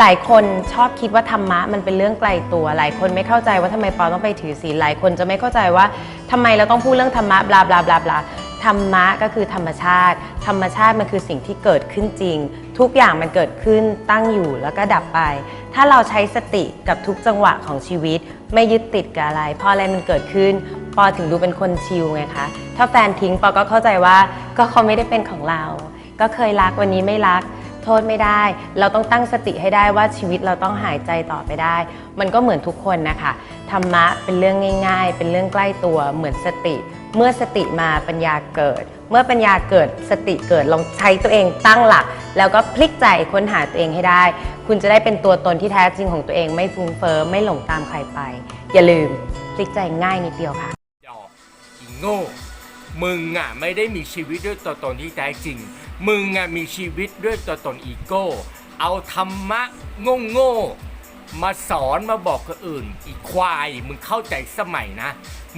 หลายคนชอบคิดว่าธรรมะมันเป็นเรื่องไกลตัว หลายคนไม่เข้าใจว่าทำไมปอต้องไปถือศีลหลายคนจะไม่เข้าใจว่าทำไมเราต้องพูดเรื่องธรรมะบลาบลาบลาบลาธรรมะก็คือธรรมชาติ ธรรมชาติมันคือสิ่งที่เกิดขึ้นจริง ทุกอย่างมันเกิดขึ้นตั้งอยู่แล้วก็ดับไป ถ้าเราใช้สติกับทุกจังหวะของชีวิต ไม่ยึดติดกับอะไรพออะไรมันเกิดขึ้น ปอถึงดูเป็นคนชิลไงคะถ้าแฟนทิ้งปอก็เข้าใจว่าก็เขาไม่ได้เป็นของเรา ก็เคยรักวันนี้ไม่รัก โทษไม่ได้ เราต้องตั้งสติให้ได้ว่าชีวิตเราต้องหายใจต่อไปได้ มันก็เหมือนทุกคนนะคะธรรมะเป็นเรื่องง่าย ๆ เป็นเรื่องใกล้ตัวเหมือนสติ เมื่อสติมาปัญญาเกิด เมื่อปัญญาเกิดสติเกิดลองใช้ตัวเองตั้งหลัก แล้วก็พลิกใจค้นหาตัวเองให้ได้ คุณจะได้เป็นตัวตนที่แท้จริงของตัวเองไม่ฟุ้งเฟ้อไม่หลงตามใครไป อย่าลืมพลิกใจง่ายนิดเดียวค่ะดอกโง่มึงอะไม่ได้มีชีวิตด้วยตัวตนที่แท้จริง มึงอะมีชีวิตด้วยตัวตนอีโก้ เอาธรรมะโง่โง่มาสอนมาบอกคนอื่น อีควาย มึงเข้าใจสมัยนะ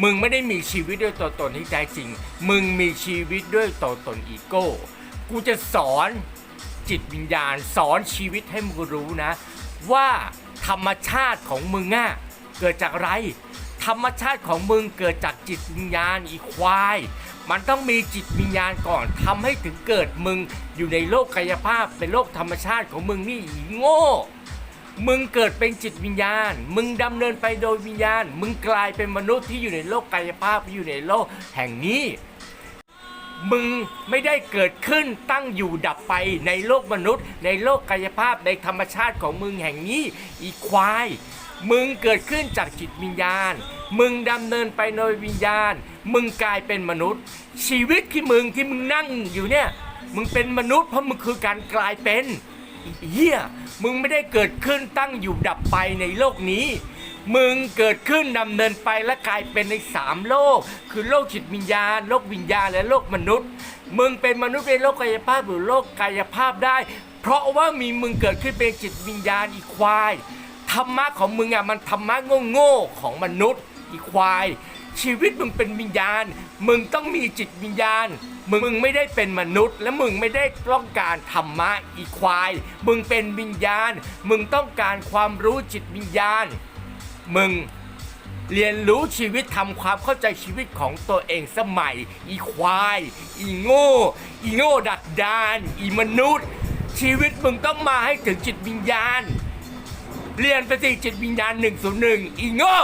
มึงไม่ได้มีชีวิตด้วยตัวตนที่แท้จริง มึงมีชีวิตด้วยตัวตนอีโก้ กูจะสอนจิตวิญญาณสอนชีวิตให้มึงรู้นะ ว่าธรรมชาติของมึงอะเกิดจากอะไร ธรรมชาติของมึงเกิดจากจิตวิญญาณอีควาย มันต้องมีจิตวิญญาณก่อนทำให้ถึงเกิดมึงอยู่ในโลกกายภาพเป็นโลกธรรมชาติของมึงนี่อีโง่ มึงเกิดเป็นจิตวิญญาณ มึงดำเนินไปโดยวิญญาณ มึงกลายเป็นมนุษย์ที่อยู่ในโลกกายภาพอยู่ในโลกแห่งนี้มึงไม่ได้เกิดขึ้นตั้งอยู่ดับไปในโลกมนุษย์ ในโลกกายภาพในธรรมชาติของมึงแห่งนี้อีควาย มึงเกิดขึ้นจากจิตวิญญาณ มึงดำเนินไปโดยวิญญาณ มึงกลายเป็นมนุษย์ ชีวิตที่มึงที่มึงนั่งอยู่เนี่ย มึงเป็นมนุษย์เพราะมึงคือการกลายเป็นเหี้ยมึงไม่ได้เกิดขึ้นตั้งอยู่ดับไปในโลกนี้ มึงเกิดขึ้นดำเนินไปและกลายเป็นในสามโลก คือโลกจิตวิญญาณ โลกวิญญาณและโลกมนุษย์ มึงเป็นมนุษย์ในโลกกายภาพหรือโลกกายภาพได้ เพราะว่ามีมึงเกิดขึ้นเป็นจิตวิญญาณอีควาย ธรรมะของมึงอะมันธรรมะโง่ๆของมนุษย์อีควาย ชีวิตมึงเป็นวิญญาณ มึงต้องมีจิตวิญญาณมึงมึงไม่ได้เป็นมนุษย์ และมึงไม่ได้ต้องการธรรมะอีควาย มึงเป็นวิญญาณ มึงต้องการความรู้จิตวิญญาณ มึงเรียนรู้ชีวิตทำความเข้าใจชีวิตของตัวเองสมัย อีควาย อีโง่ อีโง่ดักดาน อีมนุษย์ ชีวิตมึงต้องมาให้ถึงจิตวิญญาณ เรียนไปสิจิตวิญญาณ101อีโง่